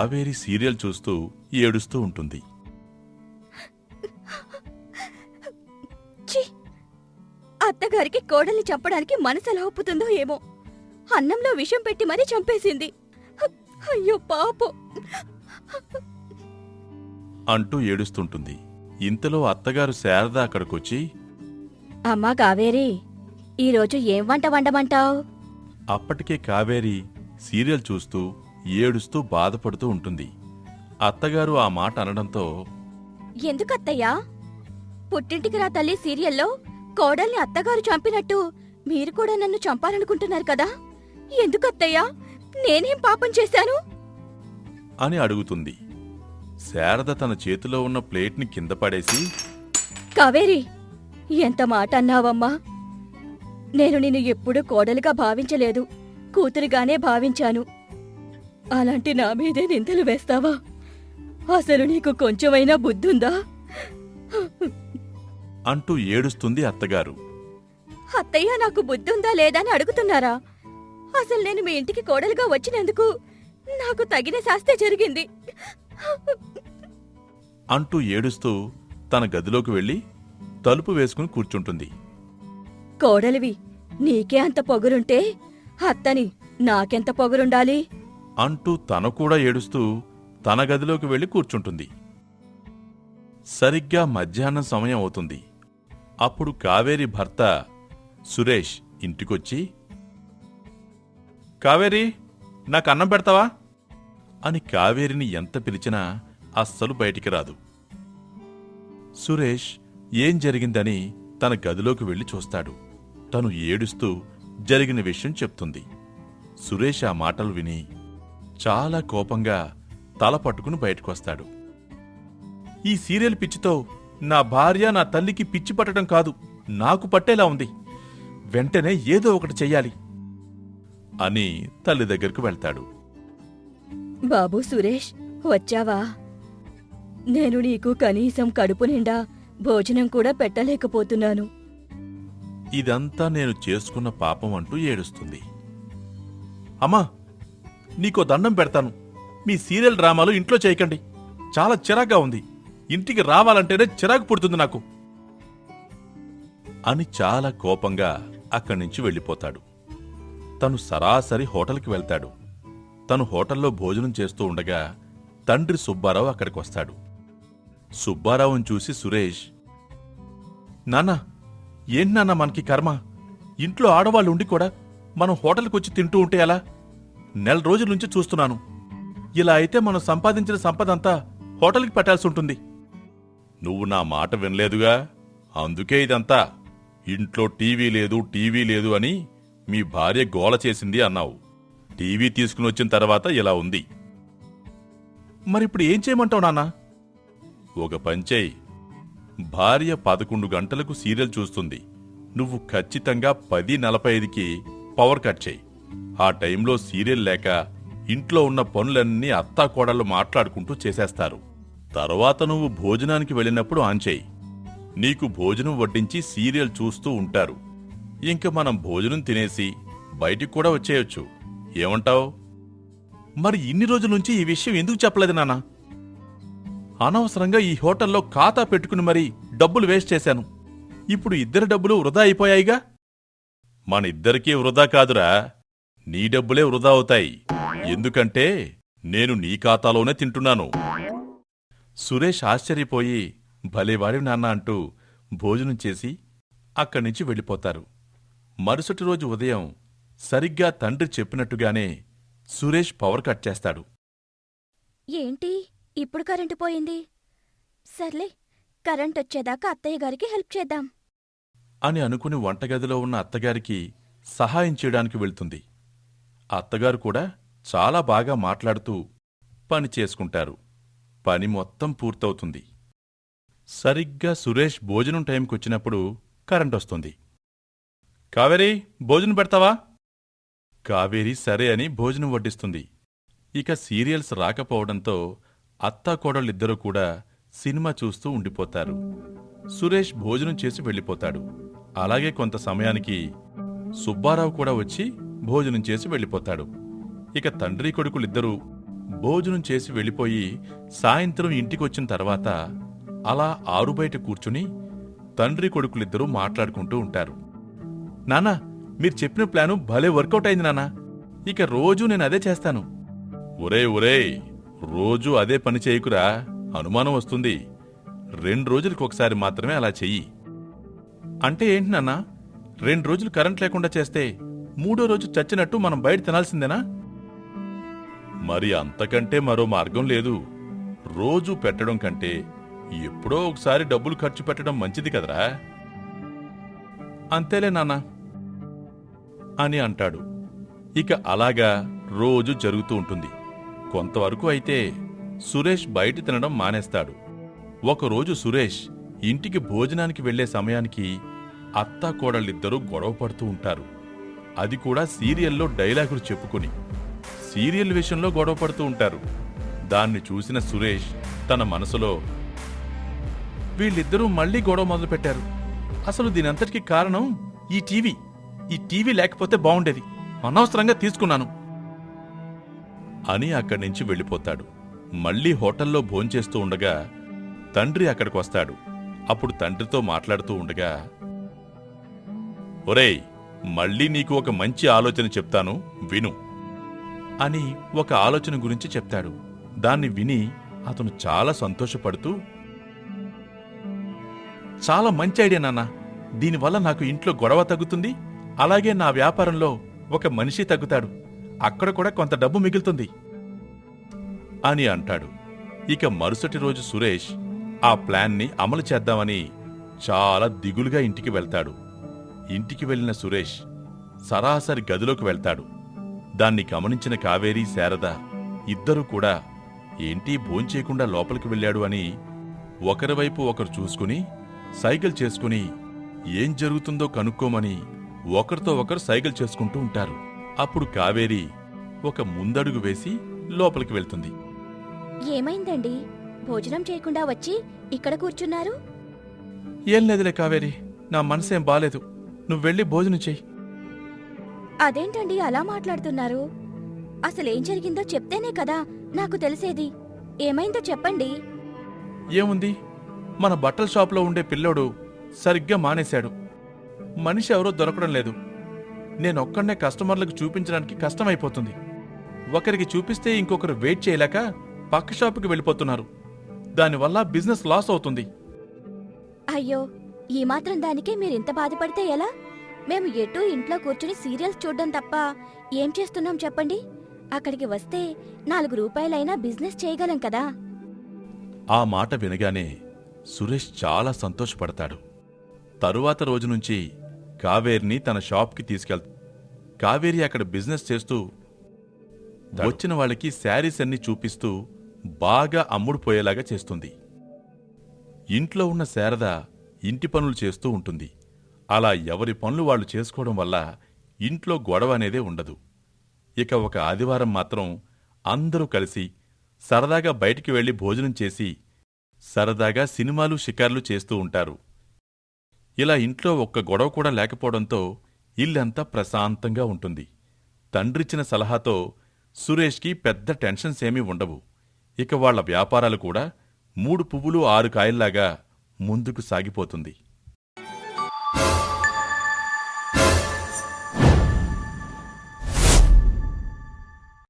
Kaveri serial చూస్తూ ఏడుస్తూ ఉంటుంది! అత్తగారికి కోడల్ని చంపడానికి మనసు ఎలా ఒప్పుతుందో ఏమో. అన్నంలో విషం పెట్టి మరీ చంపేసింది. అయ్యో పాపం. అంటూ ఏడుస్తుంటుంది. ఇంతలో అత్తగారు శారద అక్కడికొచ్చి అమ్మా కావేరి ఈరోజు ఏం వంట వండమంటావు? అప్పటికే కావేరి సీరియల్ చూస్తూ ఏడుస్తూ బాధపడుతూ ఉంటుంది. అత్తగారు ఆ మాట అనడంతో ఎందుకత్తయ్యా? పుట్టింటికి రా తల్లి సీరియల్లో కోడల్ని అత్తగారు చంపినట్టు మీరు కూడా నన్ను చంపాలనుకుంటున్నారు కదా? ఎందుకత్తయ్యా? నేనేం పాపం చేశాను? అని అడుగుతుంది. శారద తన చేతిలో ఉన్న ప్లేట్ని కింద పడేసి కావేరి ఎంత మాట అన్నావమ్మా? నేను నిన్ను ఎప్పుడూ కోడలుగా భావించలేదు. కూతురుగానే భావించాను. అలాంటి నా మీదే నిందలు వేస్తావా? అసలు నీకు కొంచెమైనా బుద్ధుందా? అంటూ ఏడుస్తుంది అత్తగారు. అత్తయ్య నాకు బుద్ధుందా లేదా అని అడుగుతున్నారా? అసలు నేను మీ ఇంటికి కోడలుగా వచ్చినందుకు నాకు తగిన శాస్తి జరిగింది. అంటూ ఏడుస్తూ తన గదిలోకి వెళ్ళి తలుపు వేసుకుని కూర్చుంటుంది. కోడలివి నీకే అంత పొగరుంటే అత్తని నాకెంత పొగరుండాలి? అంటూ తన కూడా ఏడుస్తూ తన గదిలోకి వెళ్ళి కూర్చుంటుంది. సరిగ్గా మధ్యాహ్నం సమయం అవుతుంది. అప్పుడు కావేరి భర్త సురేష్ ఇంటికొచ్చి కావేరి నాకు అన్నం పెడతావా? అని కావేరిని ఎంత పిలిచినా అస్సలు బయటికి రాదు. సురేష్ ఏం జరిగిందని తన గదిలోకి వెళ్ళి చూస్తాడు. తను ఏడుస్తూ జరిగిన విషయం చెప్తుంది. సురేష్ ఆ మాటలు విని చాలా కోపంగా తల పట్టుకుని బయటకొస్తాడు. ఈ సీరియల్ పిచ్చితో నా భార్య నా తల్లికి పిచ్చి పట్టడం కాదు నాకు పట్టేలా ఉంది. వెంటనే ఏదో ఒకటి చెయ్యాలి అని తల్లి దగ్గరకు వెళ్తాడు. బాబు సురేష్ వచ్చావా? నేను నీకు కనీసం కడుపు నిండా భోజనం కూడా పెట్టలేకపోతున్నాను. ఇదంతా నేను చేసుకున్న పాపం అంటూ ఏడుస్తుంది. అమ్మా నీకో దండం పెడతాను. మీ సీరియల్ డ్రామాలు ఇంట్లో చేయకండి. చాలా చిరాగ్గా ఉంది. ఇంటికి రావాలంటేనే చిరాకు పుడుతుంది నాకు. అని చాలా కోపంగా అక్కడి నుంచి వెళ్ళిపోతాడు. తను సరాసరి హోటల్కి వెళ్తాడు. తను హోటల్లో భోజనం చేస్తూ ఉండగా తండ్రి సుబ్బారావు అక్కడికి వస్తాడు. సుబ్బారావుని చూసి సురేష్ నాన్నా ఏంటి నాన్న మనకి కర్మ? ఇంట్లో ఆడవాళ్ళు ఉండి కూడా మనం హోటల్కి వచ్చి తింటూ ఉంటే ఎలా? నెల రోజుల నుంచి చూస్తున్నాను. ఇలా అయితే మనం సంపాదించిన సంపదంతా హోటల్కి పెట్టాల్సి ఉంటుంది. నువ్వు నా మాట వినలేదుగా? అందుకే ఇదంతా. ఇంట్లో టీవీ లేదు టీవీ లేదు అని మీ భార్య గోల చేసింది అన్నావు. టీవీ తీసుకుని వచ్చిన తర్వాత ఇలా ఉంది. మరిప్పుడు ఏం చేయమంటావు నాన్నా? ఒక పంచేయి భార్య పదకొండు గంటలకు సీరియల్ చూస్తుంది. నువ్వు ఖచ్చితంగా పది నలభై ఐదుకి పవర్ కట్ చేయి. ఆ టైంలో సీరియల్ లేక ఇంట్లో ఉన్న పనులన్నీ అత్తాకోడళ్ళు మాట్లాడుకుంటూ చేసేస్తారు. తర్వాత నువ్వు భోజనానికి వెళ్ళినప్పుడు ఆన్ నీకు భోజనం వడ్డించి సీరియల్ చూస్తూ ఉంటారు. ఇంక మనం భోజనం తినేసి బయటికి కూడా వచ్చేయొచ్చు. ఏమంటావు? మరి ఇన్ని రోజుల నుంచి ఈ విషయం ఎందుకు చెప్పలేదు నానా? అనవసరంగా ఈ హోటల్లో ఖాతా పెట్టుకుని మరీ డబ్బులు వేస్ట్ చేశాను. ఇప్పుడు ఇద్దరి డబ్బులు వృధా అయిపోయాయిగా? మన ఇద్దరికీ వృధా కాదురా. నీ డబ్బులే వృధా అవుతాయి. ఎందుకంటే నేను నీ ఖాతాలోనే తింటున్నాను. సురేష్ ఆశ్చర్యపోయి భలేవాడి నాన్న అంటూ భోజనం చేసి అక్కడి నుంచి వెళ్ళిపోతారు. మరుసటి రోజు ఉదయం సరిగ్గా తండ్రి చెప్పినట్టుగానే సురేష్ పవర్ కట్ చేస్తాడు. ఏంటి? ఇప్పుడు కరెంటు పోయింది? సర్లే కరెంట్ వచ్చేదాకా అత్తయ్య గారికి హెల్ప్ చేద్దాం. అని అనుకుని వంటగదిలో ఉన్న అత్తగారికి సహాయం చేయడానికి వెళ్తుంది. అత్తగారు కూడా చాలా బాగా మాట్లాడుతూ పని చేసుకుంటారు. పని మొత్తం పూర్తవుతుంది. సరిగ్గా సురేష్ భోజనం టైంకొచ్చినప్పుడు కరెంట్ వస్తుంది కావేరి భోజనం పెడతావా? కావేరి సరే అని భోజనం వడ్డిస్తుంది. ఇక సీరియల్స్ రాకపోవడంతో అత్తాకోడళ్ళిద్దరూ కూడా సినిమా చూస్తూ ఉండిపోతారు. సురేష్ భోజనం చేసి వెళ్ళిపోతాడు. అలాగే కొంత సమయానికి సుబ్బారావు కూడా వచ్చి భోజనం చేసి వెళ్ళిపోతాడు. ఇక తండ్రి కొడుకులిద్దరూ భోజనం చేసి వెళ్ళిపోయి సాయంత్రం ఇంటికొచ్చిన తర్వాత అలా ఆరు బయట కూర్చుని తండ్రి కొడుకులిద్దరూ మాట్లాడుకుంటూ ఉంటారు. నానా మీరు చెప్పిన ప్లాను భలే వర్కౌట్ అయింది నానా ఇక రోజూ నేను అదే చేస్తాను. ఒరే ఒరే రోజూ అదే పని చేయకురా. అనుమానం వస్తుంది. రెండు రోజులకు ఒకసారి మాత్రమే అలా చెయ్యి. అంటే ఏంటి నాన్నా? రెండు రోజులు కరెంట్ లేకుండా చేస్తే మూడో రోజు చచ్చినట్టు మనం బయట తినాల్సిందేనా? మరి అంతకంటే మరో మార్గం లేదు. రోజు పెట్టడం కంటే ఎప్పుడో ఒకసారి డబ్బులు ఖర్చు పెట్టడం మంచిది కదరా? అంతేలే నాన్న అని అంటాడు. ఇక అలాగా రోజు జరుగుతూ ఉంటుంది. కొంతవరకు అయితే సురేష్ బయట తినడం మానేస్తాడు. ఒకరోజు సురేష్ ఇంటికి భోజనానికి వెళ్ళే సమయానికి అత్తా కోడళ్ళిద్దరూ గొడవ పడుతూ ఉంటారు. అది కూడా సీరియల్లో డైలాగులు చెప్పుకుని. సీరియల్ విషయంలో గొడవ పడుతూ ఉంటారు. దాన్ని చూసిన సురేష్ తన మనసులో వీళ్ళిద్దరూ మళ్ళీ గొడవ మొదలుపెట్టారు. అసలు దీనంతటికి కారణం ఈ టీవీ. ఈ టీవీ లేకపోతే బాగుండేది అనవసరంగా తీసుకున్నాను. అని అక్కడి నుంచి వెళ్ళిపోతాడు. మళ్ళీ హోటల్లో భోంచేస్తూ ఉండగా తండ్రి అక్కడికి వస్తాడు. అప్పుడు తండ్రితో మాట్లాడుతూ ఉండగా ఒరేయ్ మళ్ళీ నీకు ఒక మంచి ఆలోచన చెప్తాను విను. అని ఒక ఆలోచన గురించి చెప్తాడు. దాన్ని విని అతను చాలా సంతోషపడుతూ చాలా మంచి ఐడియా నాన్న. దీనివల్ల నాకు ఇంట్లో గొడవ తగ్గుతుంది. అలాగే నా వ్యాపారంలో ఒక మనిషి తగ్గుతాడు. అక్కడ కూడా కొంత డబ్బు మిగులుతుంది. అని అంటాడు. ఇక మరుసటి రోజు సురేష్ ఆ ప్లాన్ని అమలు చేద్దామని చాలా దిగులుగా ఇంటికి వెళ్తాడు. ఇంటికి వెళ్ళిన సురేష్ సరాసరి గదిలోకి వెళ్తాడు. దాన్ని గమనించిన కావేరి శారద ఇద్దరూ కూడా ఏంటి భోంచేయకుండా లోపలికి వెళ్ళాడు అని ఒకరి వైపు ఒకరు చూసుకుని సైకిల్ చేసుకుని ఏం జరుగుతుందో కనుక్కోమని ఒకరితో ఒకరు సైకిల్ చేసుకుంటూ ఉంటారు. అప్పుడు కావేరి ఒక ముందడుగు వేసి లోపలికి వెళ్తుంది. ఏమైందండి? భోజనం చేయకుండా వచ్చి ఇక్కడ కూర్చున్నారు? ఏం లేదులే కావేరి నా మనసేం బాలేదు. నువ్వు వెళ్ళి భోజనం చెయ్యి. అదేంటండి అలా మాట్లాడుతున్నారు? అసలేం జరిగిందో చెప్తేనే కదా నాకు తెలిసేది. ఏమైందో చెప్పండి. ఏముంది? మన బట్టల షాప్లో ఉండే పిల్లోడు సరిగ్గా మానేశాడు. మనిషి ఎవరో దొరకడం లేదు. నేనొక్కడనే కస్టమర్లకు చూపించడానికి కష్టమైపోతుంది. ఒకరికి చూపిస్తే ఇంకొకరు వెయిట్ చేయలేక పక్క షాపుకి వెళ్ళిపోతున్నారు. దానివల్ల బిజినెస్ లాస్ అవుతుంది. అయ్యో ఈ మాత్రం దానికే ఇంత బాధపడితే ఎలా? మేము ఎటూ ఇంట్లో కూర్చుని సీరియల్స్ చూడడం తప్ప ఏం చేస్తున్నాం చెప్పండి? అక్కడికి వస్తే నాలుగు రూపాయలైనా బిజినెస్ చేయగలం కదా. ఆ మాట వినగానే సురేష్ చాలా సంతోషపడతాడు. తరువాత రోజు నుంచి కావేరిని తన షాప్కి తీసుకెళ్తా కావేరి అక్కడ బిజినెస్ చేస్తూ వచ్చిన వాళ్ళకి శారీస్ అన్ని చూపిస్తూ బాగా అమ్ముడుపోయేలాగా చేస్తుంది. ఇంట్లో ఉన్న శారద ఇంటి పనులు చేస్తూ ఉంటుంది. అలా ఎవరి పనులు వాళ్ళు చేసుకోవడం వల్ల ఇంట్లో గొడవ అనేదే ఉండదు. ఇక ఒక ఆదివారం మాత్రం అందరూ కలిసి సరదాగా బయటికి వెళ్ళి భోజనం చేసి సరదాగా సినిమాలు షికార్లు చేస్తూ ఉంటారు. ఇలా ఇంట్లో ఒక్క గొడవ కూడా లేకపోవడంతో ఇల్లంతా ప్రశాంతంగా ఉంటుంది. తండ్రిచ్చిన సలహాతో సురేష్కి పెద్ద టెన్షన్స్ ఏమీ ఉండవు. ఇక వాళ్ళ వ్యాపారాలు కూడా మూడు పువ్వులు ఆరు కాయల్లాగా ముందుకు సాగిపోతుంది.